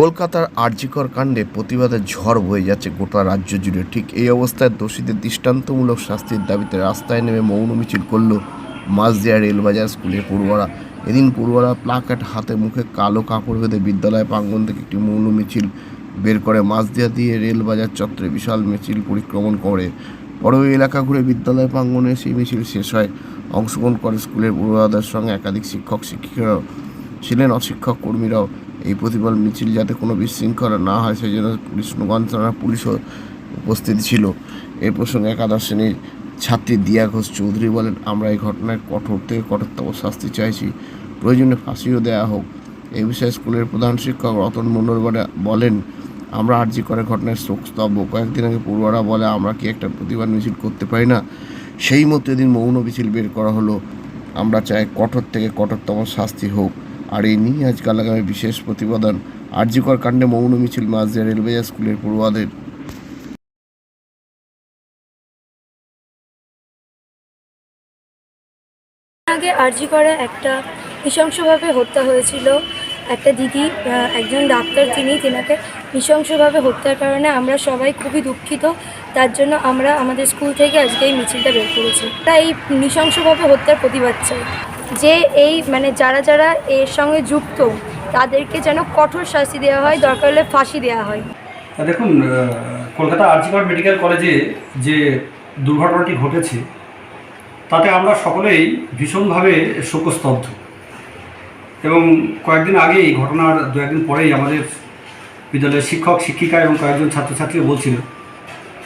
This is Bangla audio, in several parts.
কলকাতার আরজিকর কাণ্ডে প্রতিবাদের ঝড় বয়ে যাচ্ছে গোটা রাজ্য জুড়ে। ঠিক এই অবস্থায় দোষীদের দৃষ্টান্তমূলক শাস্তির দাবিতে রাস্তায় নেমে মৌন মিছিল করল মাঝদিয়া রেলবাজার স্কুলের পড়ুয়ারা। এদিন পড়ুয়ারা প্লাকার্ড হাতে মুখে কালো কাপড় বেঁধে বিদ্যালয় প্রাঙ্গণ থেকে একটি মৌন মিছিল বের করে। মাঝদিয়া দিয়ে রেলবাজার চত্বরে বিশাল মিছিল পরিক্রমণ করে। ওই এলাকা ঘুরে বিদ্যালয় প্রাঙ্গণে সেই মিছিল শেষ হয়। অংশগ্রহণ করে স্কুলের পড়ুয়াদের সঙ্গে একাধিক শিক্ষক, শিক্ষিকারাও ছিলেন, অশিক্ষক কর্মীরাও। এই প্রতিবাদ মিছিল যাতে কোনো বিশৃঙ্খলা না হয়, সেই জন্য কৃষ্ণগঞ্জ পুলিশও উপস্থিত ছিল। এই প্রসঙ্গে একাদশ শ্রেণির ছাত্রী দিয়া ঘোষ চৌধুরী বলেন, আমরা এই ঘটনায় কঠোর থেকে কঠোরতম শাস্তি চাইছি। প্রয়োজনে ফাঁসিও দেওয়া হোক। এই বিষয়ে স্কুলের প্রধান শিক্ষক রতন মণ্ডল বলে- বলেন, আমরা আর্জি করে ঘটনায় শোক স্তব্ধ কয়েকদিন আগে পড়ুয়ারা বলে, আমরা কি একটা প্রতিবাদ মিছিল করতে পারি না? সেই মতো এদিন মৌন মিছিল বের করা হলো। আমরা চাই কঠোর থেকে কঠোরতম শাস্তি হোক। আর এই নিয়ে আজকাল আগামী বিশেষ প্রতিবেদন। আর্যিকর কাণ্ডে মৌন মিছিল মাঝদিয়া রেলওয়ে স্কুলের পড়ুয়াদের। আগে আরজি করে একটা নৃশংসভাবে হত্যা হয়েছিল। একটা দিদি একজন ডাক্তার তিনি, তিনাকে নৃশংসভাবে হত্যার কারণে আমরা সবাই খুবই দুঃখিত। তার জন্য আমরা আমাদের স্কুল থেকে আজকে এই মিছিলটা বের করেছি। তাই এই নৃশংসভাবে হত্যার প্রতিবাদ চাই। যে এই মানে যারা যারা এর সঙ্গে যুক্ত, তাদেরকে যেন কঠোর শাস্তি দেওয়া হয়, দরকার হলে ফাঁসি দেওয়া হয়। দেখুন কলকাতা আরজিকর মেডিকেল কলেজে যে দুর্ঘটনাটি ঘটেছে, তাতে আমরা সকলেই ভীষণভাবে শোকস্তব্ধ। এবং কয়েকদিন আগেই ঘটনার দু একদিন পরেই আমাদের বিদ্যালয়ের শিক্ষক, শিক্ষিকা এবং কয়েকজন ছাত্রছাত্রী বলছিল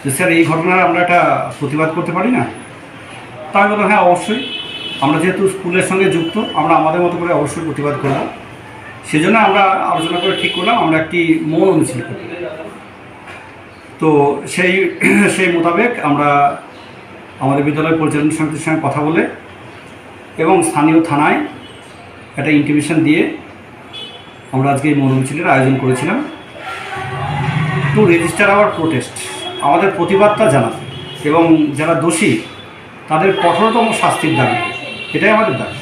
যে, স্যার, এই ঘটনার আমরা একটা প্রতিবাদ করতে পারি না? তা আমি বললাম হ্যাঁ অবশ্যই। আমরা যেহেতু স্কুলের সঙ্গে যুক্ত, আমরা আমাদের মতো করে অবশ্যই প্রতিবাদ করব। সেজন্য আমরা আলোচনা করে ঠিক করলাম, আমরা একটি মৌন মিছিল করব। তো সেই সেই মোতাবেক আমরা আমাদের বিদ্যালয় পরিচালনা সমিতির সঙ্গে কথা বলে এবং স্থানীয় থানায় একটা ইন্টিমেশন দিয়ে আমরা আজকে এই মৌন মিছিলের আয়োজন করেছিলাম। টু রেজিস্টার আওয়ার প্রোটেস্ট, আমাদের প্রতিবাদটা জানাতে এবং যারা দোষী, তাদের কঠোরতম শাস্তির দাবি। এটাই আমাদের দাবি।